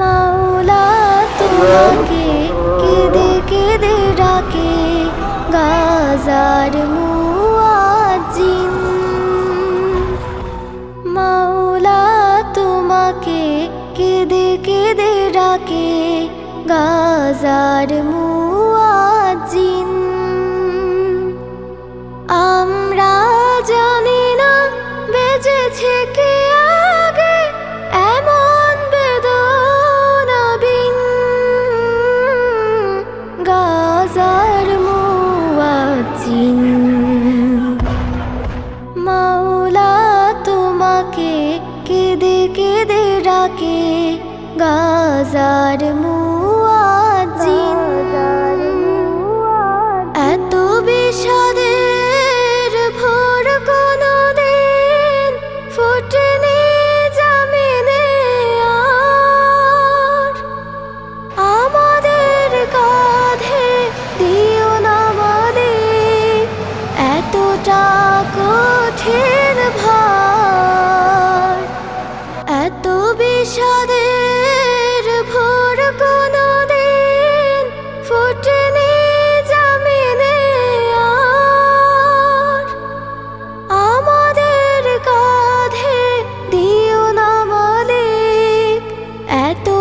মাওলা তোমাকে কেঁদে কেঁদে ডাকে গাজার মুয়াজ্জিন। মাওলা তোমাকে কেঁদে কেঁদে ডাকে গাজার মুয়াজ্জিন গাজার মুয়াজ্জিন। এত বিষাদের ভোর কোনো দিন ফোটেনি জামিনে আর। আমাদের কাঁধে দিও না মালিক এতটা কঠিন ভার। এত বিষাদের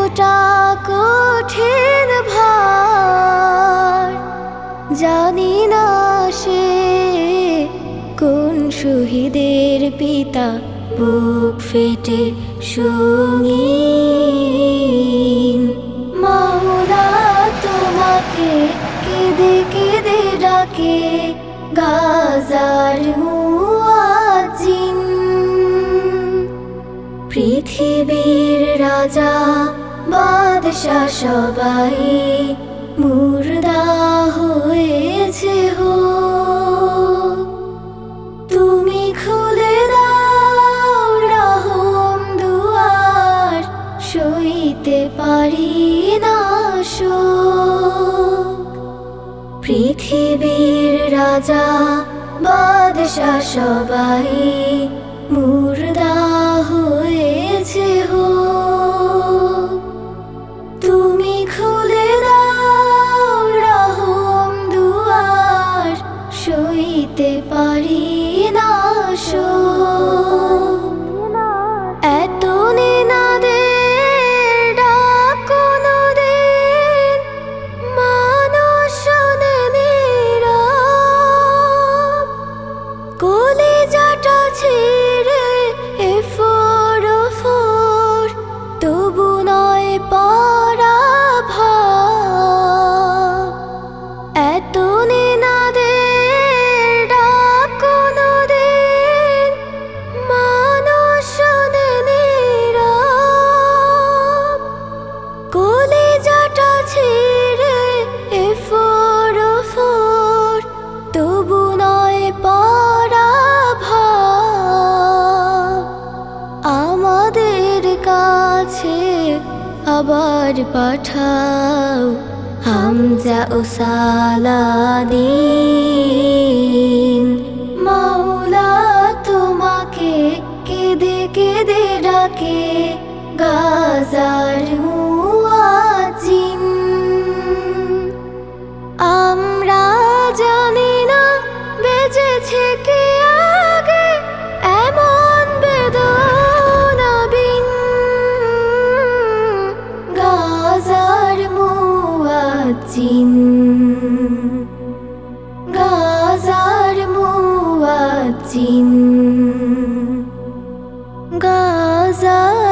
এতটা কঠিন ভার, জানি না সে কোন শহীদের পিতা বুক ফেটে সঙ্গীন মাওলা তোমাকে কেঁদে কেঁদে ডাকে, গাজার মুয়াজ্জিন। পৃথিবীর রাজা বাদশা সবাই মুর্দা হয়েছে হো। তুমি খুলে দাও রহম দুয়ার, সইতে পারি না পৃথিবীর রাজা বাদশা সবাই মুর্দা হয়েছে হো। সইতে কাছে আবার পাঠাও হামজা ও সালাদিন। মাওলা তোমাকে কেঁদে কেঁদে ডাকে গাজার মুয়াজ্জিন গাজার মুয়াজ্জিন গাজার